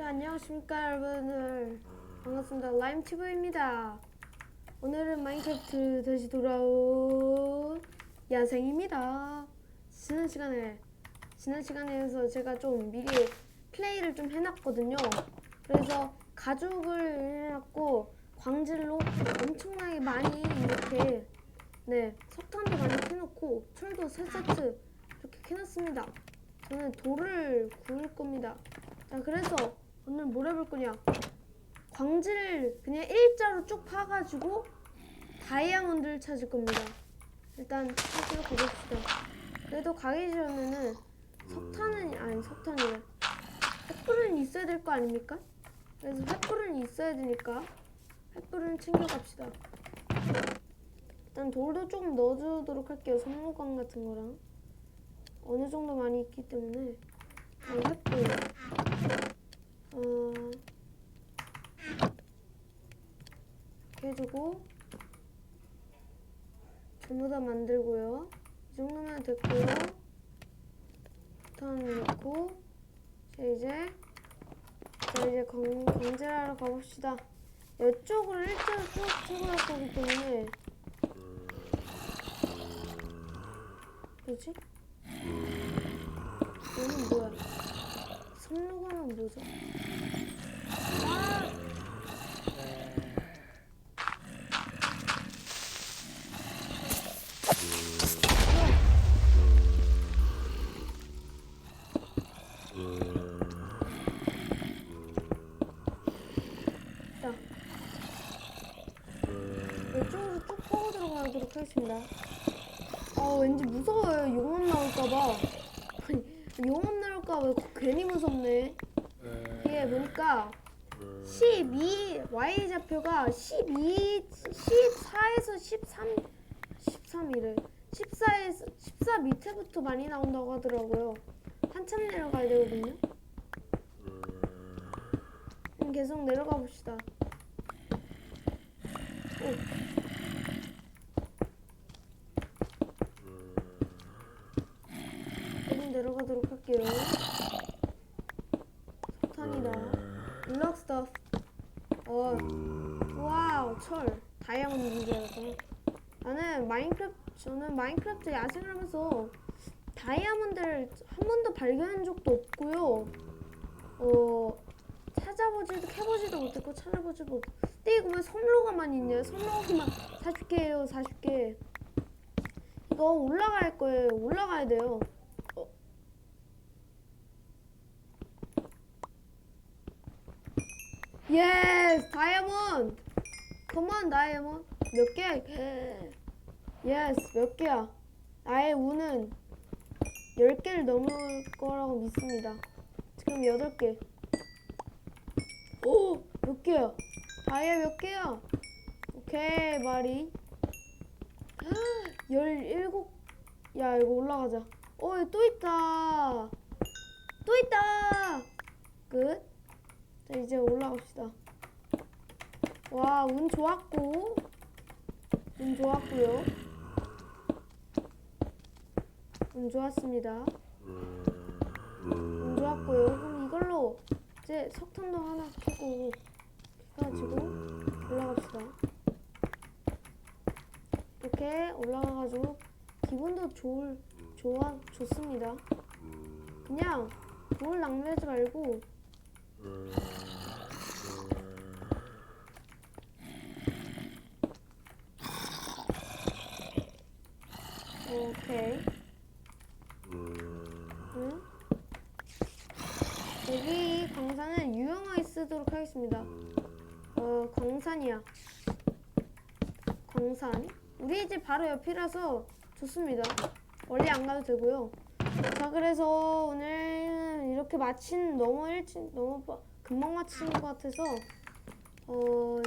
자, 안녕하십니까 여러분들. 반갑습니다. 라임튜브입니다. 오늘은 마인크래프트 다시 돌아온 야생입니다. 지난 시간에 지난 시간에서 제가 좀 미리 플레이를 좀 해놨거든요. 그래서 가죽을 해놨고 광질로 엄청나게 많이 이렇게 네 석탄도 많이 캐놓고 철도 세 세트 이렇게 캐놨습니다. 저는 돌을 구울 겁니다. 자 그래서 오늘 뭘 해볼 거냐? 광질을 그냥 일자로 쭉 파가지고 다이아몬드를 찾을 겁니다. 일단 찾으러 가봅시다. 그래도 가기 전에는 석탄은 아니 석탄이래 횃불은 있어야 될 거 아닙니까? 그래서 횃불은 있어야 되니까 횃불은 챙겨갑시다. 일단 돌도 조금 넣어주도록 할게요. 손모강 같은 거랑. 어느 정도 많이 있기 때문에. 어, 횃불 어, 이렇게 해주고 전부 다 만들고요. 이 정도면 됐고요. 부탄 넣고 자 이제 자 이제 강, 강제하러 가봅시다. 이쪽으로 일자로 쭉 찍어갈 거기 때문에 뭐지? 얘는 뭐야? 성로가는 뭐죠? 아! 용암 나올까봐 괜히 무섭네. 이게 보니까 12 Y 좌표가 12 14에서 13 13이래. 14에서 14 밑에부터 많이 나온다고 하더라고요. 한참 내려가야 되거든요. 그럼 계속 내려가 봅시다. 오. 계속 내려가도록 할게요. 석탄이다. 블럭 스터프. 어. 와우, 철. 다이아몬드인지 나는 마인크래프트 저는 마인크래프트 야생을 하면서 다이아몬드를 한 번도 발견한 적도 없고요. 어 찾아보지도 캐보지도 못했고 찾아보지도 못. 근데 이거 왜 섬로가만 있냐? 섬로가만 40개예요, 40개. 이거 올라갈 거예요. 올라가야 돼요. 예스 다이아몬드 컴온 다이아몬드 몇 이게? 예스 몇 개야? 나의 운은 10개를 넘을 거라고 믿습니다. 지금 8개. 오몇 개야? 다이아 몇 개야? 오케이 마리. 17 야 이거 올라가자. 어또 있다. 또 있다. 끝 자 이제 올라갑시다. 와, 운 좋았고. 운 좋았고요. 운 좋았습니다. 운 좋았고요. 그럼 이걸로 이제 석탄도 하나 캐고 해가지고 올라갑시다. 이렇게 올라가가지고 기분도 좋을 좋아 좋습니다. 그냥 돌 낭비하지 말고 오케이. 응? 여기 광산은 유용하게 쓰도록 하겠습니다. 어, 광산이야. 광산. 우리 집 바로 옆이라서 좋습니다. 멀리 안 가도 되고요. 자, 그래서 오늘 이렇게 마친 너무 일찍 너무 빠- 금방 마치는 것 같아서 어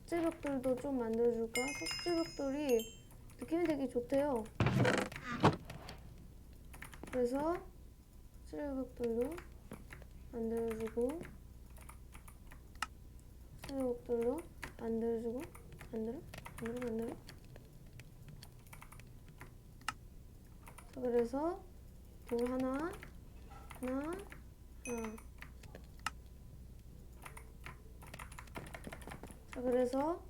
석재벽돌도 좀 만들어줄까? 석재벽돌이 느낌이 되게 좋대요. 그래서 석재벽돌도 만들어주고 석재벽돌도 만들어주고 만들어 만들어 만들어. 자 그래서 돌 하나 나? 하나. 자, 그래서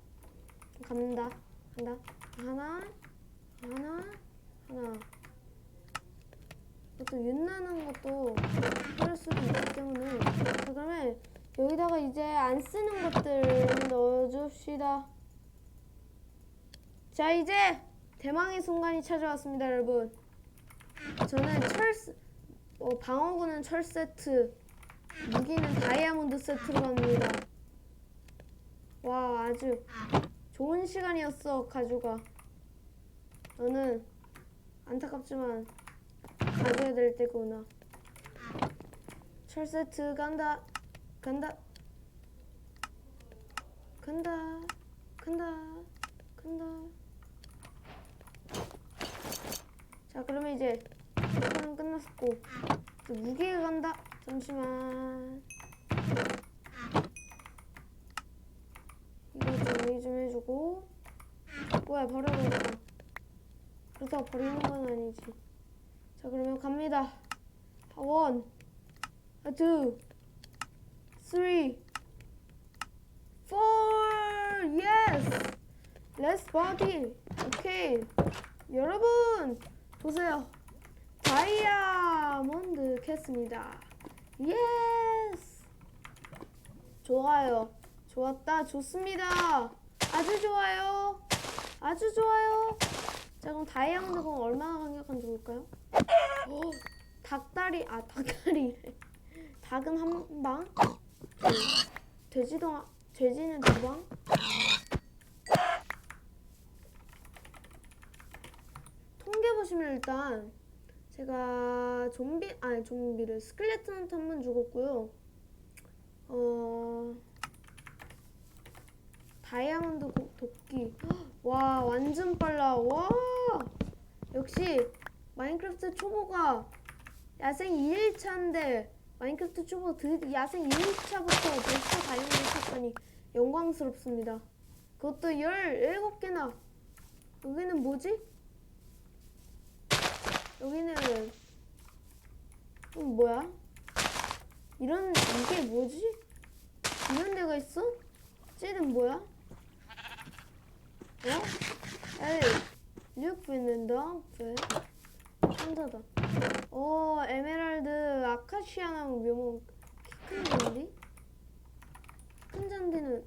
간다. 간다. 하나, 하나, 하나. 또 윤나는 것도 그럴 수도 있기 때문에. 자, 그러면 여기다가 이제 안 쓰는 것들 넣어줍시다. 자, 이제 대망의 순간이 찾아왔습니다, 여러분. 저는 철수, 어, 방어구는 철 세트, 무기는 다이아몬드 세트로 갑니다. 와 아주 좋은 시간이었어 가주가. 너는 안타깝지만 가져야 될 때구나. 철 세트 간다, 간다, 간다, 간다, 간다. 자 그러면 이제 시간 끝났고 무게가 간다. 잠시만. 이거 정리 좀 해주고. 뭐야 버려버렸다. 그렇다고 버리는 건 아니지. 자 그러면 갑니다. 아, 원, 아, 투, 쓰리, 포, 예스. 렛츠 파티. 오케이. 여러분 보세요. 다이아몬드 캤습니다. 예스. 좋아요. 좋았다. 좋습니다. 아주 좋아요. 아주 좋아요. 자 그럼 다이아몬드 공 얼마나 강력한지 볼까요? 오, 닭다리 아 닭다리 닭은 한 방, 돼지도 한- 돼지는 두 방. 통계 보시면 일단 제가 좀비 아니 좀비를 스켈레톤한테 한 번 죽었고요. 어 다이아몬드 고- 도끼 와 완전 빨라 와 역시 마인크래프트 초보가 야생 2일차인데 마인크래프트 초보 드 야생 2일차부터 벌써 다이아몬드 찾다니 영광스럽습니다 그것도 17개나 여기는 뭐지? 여기는 음, 뭐야? 이런 이게 뭐지? 이런 데가 있어? 쟤는 뭐야? 어? 에이, 류프는 덩프 상자다. 어, 에메랄드, 아카시아 나무 묘목 키큰 잔디? 큰 잔디는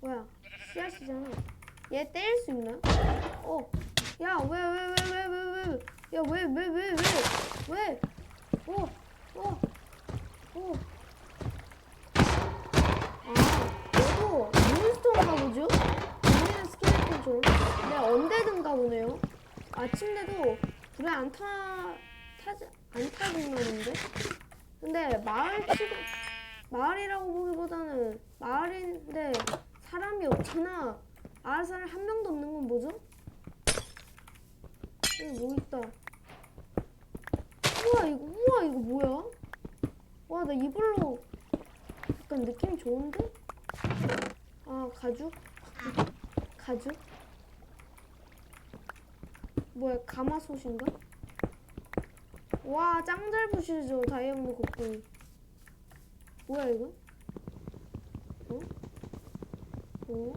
뭐야? 씨앗이잖아. 얘 때릴 수 있나? 어, 야, 왜, 야, 왜, 왜, 왜, 왜, 왜? 어, 어, 어. 아, 얘도 몬스터인가 보죠? 우리는 스켈레톤처럼. 근데 언데드인가 보네요. 아침에도 불에 안 타, 타지, 안 타진다는데? 근데 마을 치고, 마을이라고 보기보다는 마을인데 사람이 없잖아. 마을 사람 한 명도 없는 건 뭐죠? 여기 뭐 있다. 우와, 이거, 우와, 이거 뭐야? 와, 나 이걸로 약간 느낌 좋은데? 아 가죽? 가죽? 뭐야 가마솥인가? 와 짱 잘 부시죠 다이아몬드 곡괭이 뭐야 이거? 어? 어?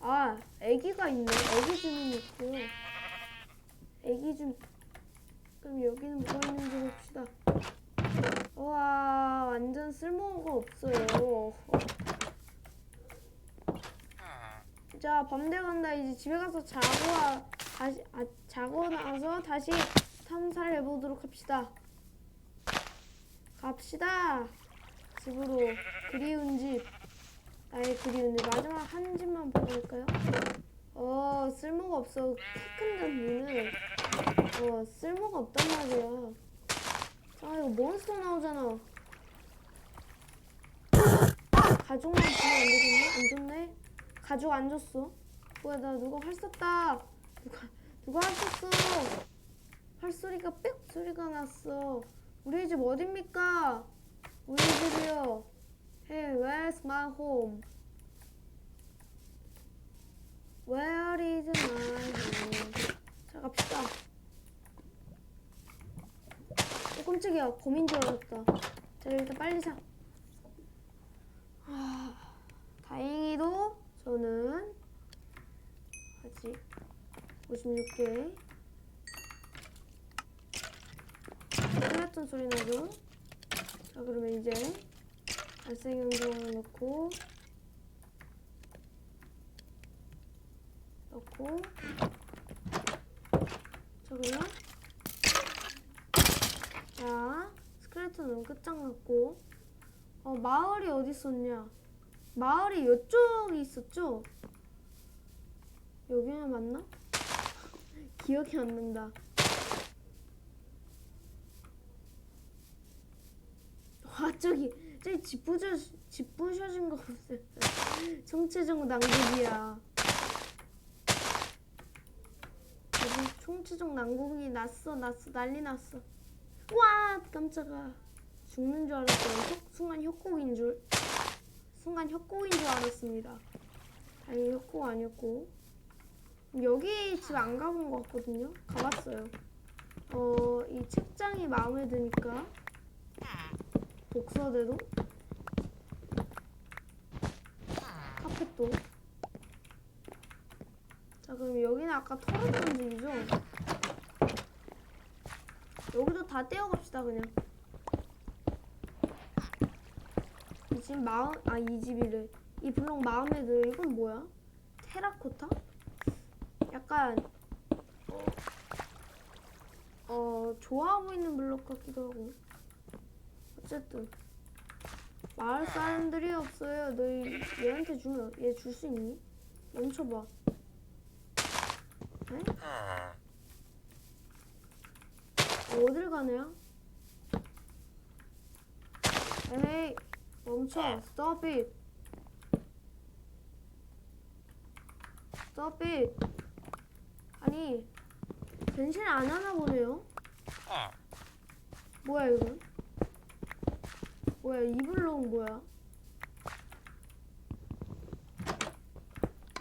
아 애기가 있네 애기 주문이 있고요 애기 좀 그럼 여기는 뭐가 있는지 봅시다. 와 완전 쓸모가 없어요. 자 밤새 간다 이제 집에 가서 자고 와, 다시 아, 자고 나서 다시 탐사를 해보도록 합시다. 갑시다. 집으로 그리운 집 나의 그리운 집 마지막 한 집만 보여줄까요? 어 쓸모가 없어 키큰 잔디는 어, 쓸모가 없단 말이야. 아, 이거 몬스터 나오잖아. 가죽만 주면 안 되겠네? 안 줬네? 가죽 안 줬어. 뭐야, 나 누가 활 쐈다. 누가, 누가 활 쐈어. 활 소리가 빽 소리가 났어. 우리 집 어딥니까? 우리 집이요. Where's my home? Where is my home? 자, 갑시다. 조금 깜짝이야 범인 줄 알았다 자 일단 빨리 사 아, 다행히도 저는 아직 56개 스켈레톤 소리 나죠? 자 그러면 이제 영상을 넣고 넣고 자 그러면 자 스켈레톤은 끝장났고 어 마을이 어디 있었냐 마을이 이쪽이 있었죠? 여기는 맞나? 기억이 안 난다 와 저기 저기 집 부셔 집 부셔진 거 없어요 총체적 난국이야. 여기 총체적 난국이 났어 났어 난리 났어. 와 깜짝아. 죽는 줄 알았어요 속- 순간 협곡인 줄 순간 협곡인 줄 알았습니다. 아니 협곡 아니었고. 여기 집 안 가본 것 같거든요. 가봤어요. 어 이 책장이 마음에 드니까 독서대도? 카펫도? 자 그럼 여기는 아까 털었던 집이죠? 여기도 다 떼어갑시다 그냥. 이 집 마음 아 이 집이래. 이 블록 마음에 들어. 이건 뭐야? 테라코타? 약간 어, 어 좋아 보이는 블록 같기도 하고 어쨌든 마을 사람들이 없어요. 너희 얘한테 주면 얘 줄 수 있니? 멈춰봐. 네? 어딜 가냐? 에이 멈춰. Stop it. Stop it. 아니 변신 안 하나 보네요. 뭐야 이건? 뭐야 이 블록은 뭐야?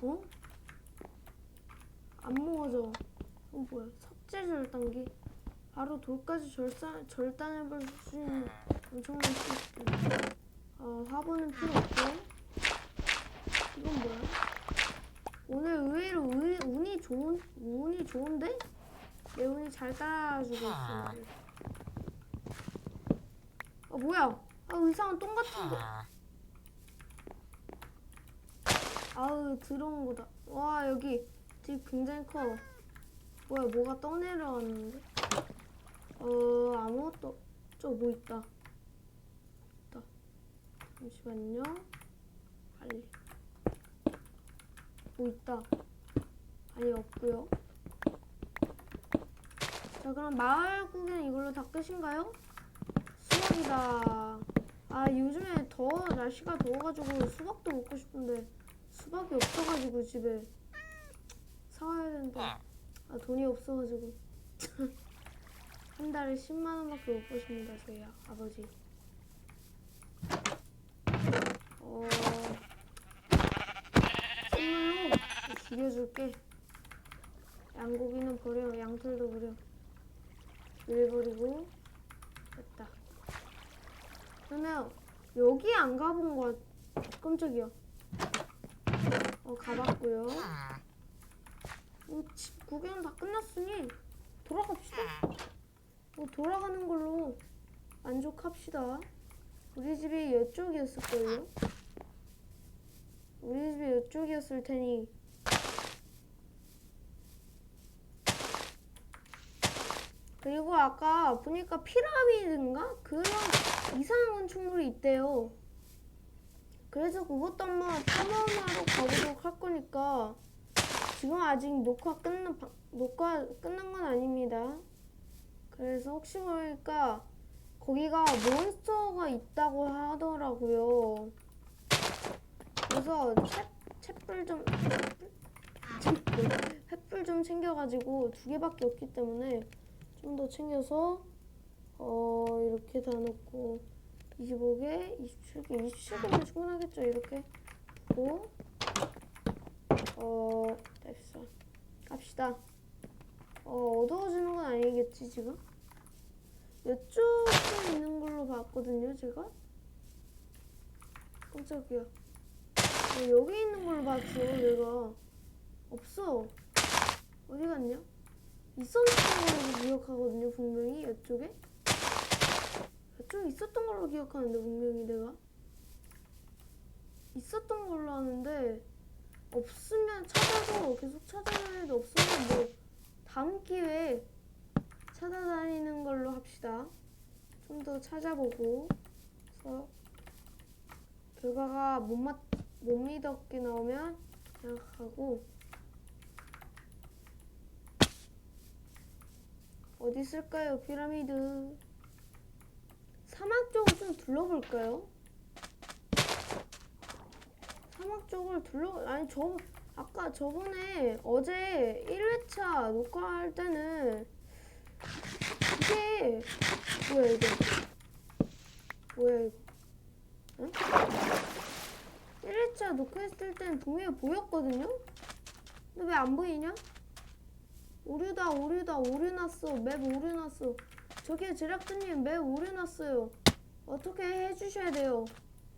어? 안 모아져. 어 뭐야? 석재 절단기. 바로 돌까지 절단 절단해볼 수 있는 엄청난 시스템. 어 화분은 필요 없고. 이건 뭐야? 오늘 의외로 의, 운이 좋은 운이 좋은데? 내 운이 잘 따라주고 있어. 아 뭐야? 아 의상은 똥 같은데. 아우 들어온 거다. 와 여기 집 굉장히 커. 뭐야 뭐가 떠내려왔는데? 어 아무것도 저 뭐 있다. 있다. 잠시만요. 빨리. 뭐 있다. 아니 없고요. 자 그럼 마을 구경 이걸로 다 끝인가요? 수박이다. 아 요즘에 더 날씨가 더워가지고 수박도 먹고 싶은데 수박이 없어가지고 집에 사와야 되는데 아 돈이 없어가지고 한 달에 10만 원밖에 못 버십니다 저희 아- 아버지. 어 선물로 죽여줄게. 양고기는 버려, 양털도 버려. 일 버리고. 그러면 여기 안 가본 거 깜짝이야. 어 가봤고요. 어, 집 구경 다 끝났으니 돌아갑시다. 어, 돌아가는 걸로 만족합시다. 우리 집이 이쪽이었을걸요? 우리 집이 이쪽이었을 테니 그리고 아까 보니까 피라미드인가? 그런 이상한 건축물이 있대요. 그래서 그것도 한번 탐험하러 가보도록 할 거니까 지금 아직 녹화 끝난 방- 녹화 끝난 건 아닙니다. 그래서 혹시 모르니까 거기가 몬스터가 있다고 하더라고요. 그래서 챗, 챗불 좀 챗불? 횃불 좀 챙겨가지고 두 개밖에 없기 때문에 좀 더 챙겨서 어 이렇게 다 넣고 25개, 27개, 27개면 충분하겠죠 이렇게 고어 됐어 갑시다 어 어두워지는 건 아니겠지 지금 이쪽에 있는 걸로 봤거든요, 제가. 깜짝이야. 어, 여기 있는 걸로 봤어, 내가. 없어. 어디 갔냐? 있었던 걸로 기억하거든요, 분명히 이쪽에. 이쪽에 있었던 걸로 기억하는데 분명히 내가? 있었던 걸로 아는데 없으면 찾아서 계속 찾아다니도 없으면 뭐 다음 기회에 찾아다니는 걸로 합시다. 좀 더 찾아보고. 그래서 결과가 못, 맞, 못 믿었게 나오면 그냥 가고. 어디 있을까요? 피라미드 사막 쪽을 좀 둘러볼까요? 사막 쪽을 둘러 아니 저 아까 저번에 어제 1회차 녹화할 때는 이게 뭐야 이거 뭐야 응? 1회차 녹화했을 때는 분명히 보였거든요? 근데 왜 안 보이냐? 오류다 오류다 오류 났어 맵 오류 났어 저기요 제작자님 맵 오류 났어요. 어떻게 해주셔야 돼요?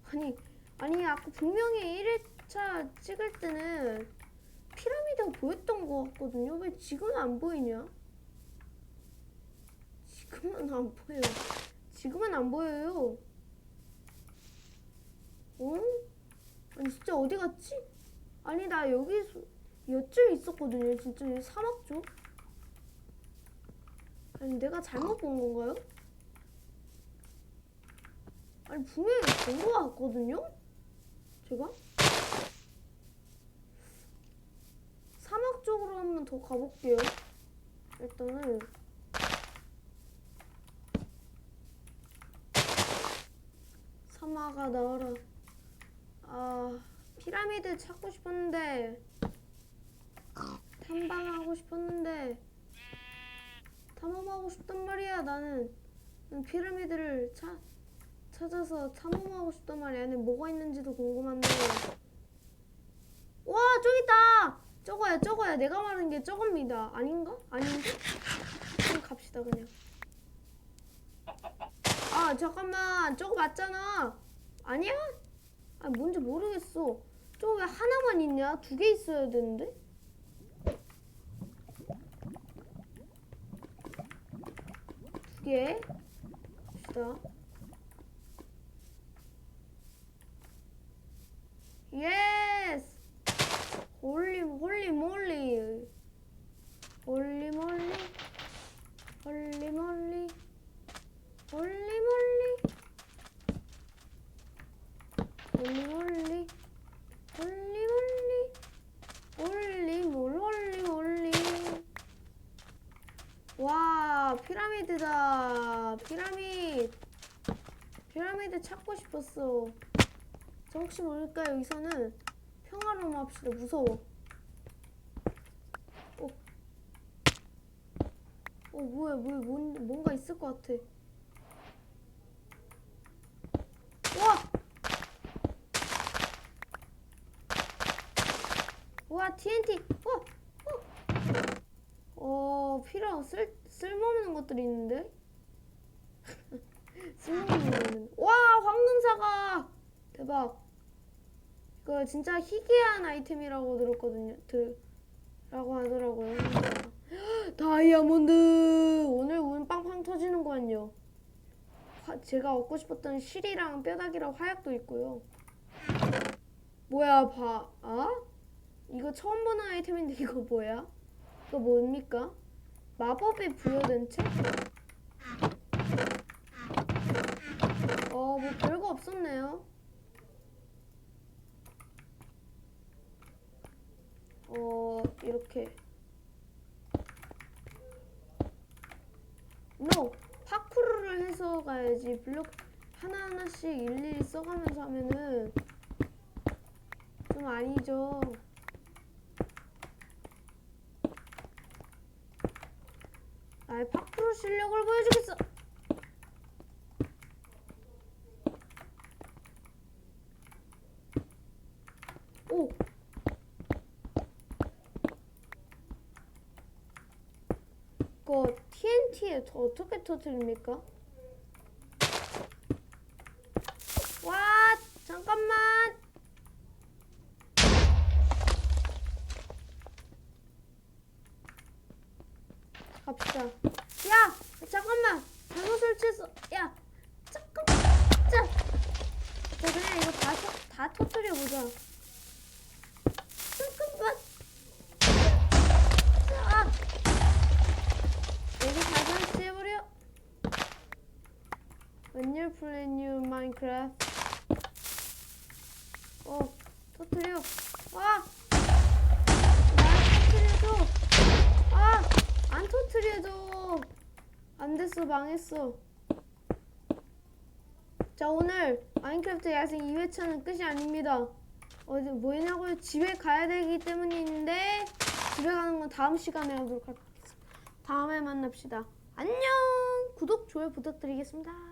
아니 아니 아까 분명히 1회차 찍을 때는 피라미드가 보였던 것 같거든요. 왜 지금은 안 보이냐? 지금은 안 보여요. 지금은 안 보여요. 어? 아니 진짜 어디 갔지? 아니 나 여기 여쯤 있었거든요. 진짜 이 사막 쪽 아니 내가 잘못 본 건가요? 아니 분명히 본것 같거든요? 제가? 사막 쪽으로 한번 더 가볼게요 일단은 사마가 나와라 아 피라미드 찾고 싶었는데 탐방하고 싶었는데 탐험하고 싶단 말이야 나는 난 피라미드를 차, 찾아서 탐험하고 싶단 말이야 안에 뭐가 있는지도 궁금한데 와 저기 있다 저거야 저거야 내가 말한 게 저겁니다 아닌가? 아닌데? 그럼 갑시다 그냥 아 잠깐만 저거 맞잖아 아니야? 아 뭔지 모르겠어 저거 왜 하나만 있냐? 두 개 있어야 되는데? 두 개. 봅시다. 예스! 홀리, 홀리, 몰리. 홀리, 몰리. 홀리, 몰리. 홀리, 몰리. 홀리, 몰리. 홀리, 몰, 홀리, 몰리. 와 피라미드다. 피라미드. 피라미드 찾고 싶었어. 저 혹시 모르니까 여기서는 평화로움 합시다. 무서워. 어, 어 뭐야 뭐야 뭔, 뭔가 있을 것 같아. 와! 와 TNT 어! 어! 어, 필요 쓸 쓸모없는 것들이 있는데. 쓸모없는 거 있는데. 와, 황금사과 대박. 이거 진짜 희귀한 아이템이라고 들었거든요. 들 라고 하더라고요. 황금사과. 다이아몬드. 오늘 운 빵빵 터지는구만요. 화- 제가 얻고 싶었던 실이랑 뼈다귀랑 화약도 있고요. 뭐야, 봐. 아? 이거 처음 보는 아이템인데 이거 뭐야? 이거 뭡니까? 마법이 부여된 책? 어, 뭐 별거 없었네요. 어, 이렇게. 노! 파쿠르를 해서 가야지. 블록 하나하나씩 일일이 써가면서 하면은 좀 아니죠. 나의 파크로 실력을 보여주겠어. 오. 이거 TNT에 저 어떻게 터뜨립니까? 잠깐만. 갑시다. 야, 잠깐만. 잘못 설치했어. 야, 잠깐만. 자, 자 그냥 이거 다, 터- 다 터뜨려 보자. 잠깐만. 자, 여기 다 설치해버려. When you play new Minecraft. 어, 터뜨려. 아! 나 터뜨려줘. 아! 안 터뜨려줘. 안 됐어, 망했어. 자, 오늘 마인크래프트 야생 2회차는 끝이 아닙니다. 어디 뭐냐고요? 집에 가야 되기 때문인데 집에 가는 건 다음 시간에 하도록 하겠습니다. 다음에 만납시다. 안녕. 구독, 좋아요 부탁드리겠습니다.